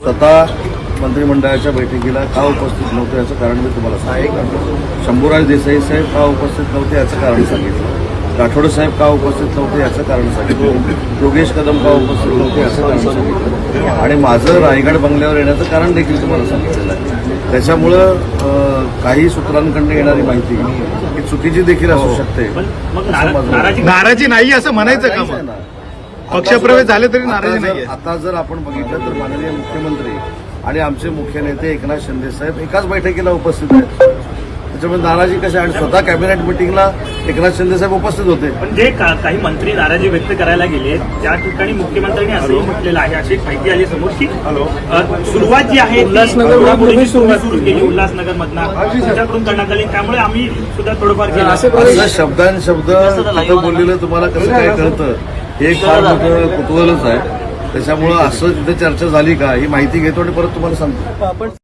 स्वतः मंत्रिमंडळाच्या बैठकीला का उपस्थित नव्हते याचं कारण मी तुम्हाला सांगितलं शंभूराज देसाई साहेब का उपस्थित नव्हते याचं कारण सांगितलं. राठोड साहेब का उपस्थित नव्हते याचं कारण सांगितलं. योगेश कदम का उपस्थित नव्हते याचं कारण सांगितलं. आणि माझं रायगड बंगल्यावर येण्याचं कारण देखील तुम्हाला सांगितलेलं आहे त्याच्यामुळं काही सूत्रांकडनं येणारी माहिती ही चुकीची देखील असू शकते. नाराजी नाही असं म्हणायचं का. पक्षप्रवेश झाले तरी नाराजी नाहीये. आता जर आपण बघितलं तर माननीय मुख्यमंत्री आणि आमचे मुख्य नेते एकनाथ शिंदे साहेब एकाच बैठकीला उपस्थित आहेत. त्याच्यामुळे नाराजी कशा आणि स्वतः कॅबिनेट मिटिंगला एकनाथ शिंदे साहेब उपस्थित होते. पण जे काही मंत्री नाराजी व्यक्त करायला गेले त्या ठिकाणी मुख्यमंत्र्यांनी असंही म्हटलेलं आहे अशी माहिती आली समोर की सुरुवात जी आहे उल्हासनगर सुरू केली. उल्हासनगर मधनं करण्यात आली त्यामुळे आम्ही सुद्धा थोडंफार केलं असं शब्दान शब्द तिथं बोललेलं तुम्हाला कसं काय कळतं? हे फार मोठं कुतूहलच आहे. त्याच्यामुळं असं तिथे चर्चा झाली का ही माहिती घेतो आणि परत तुम्हाला सांगतो.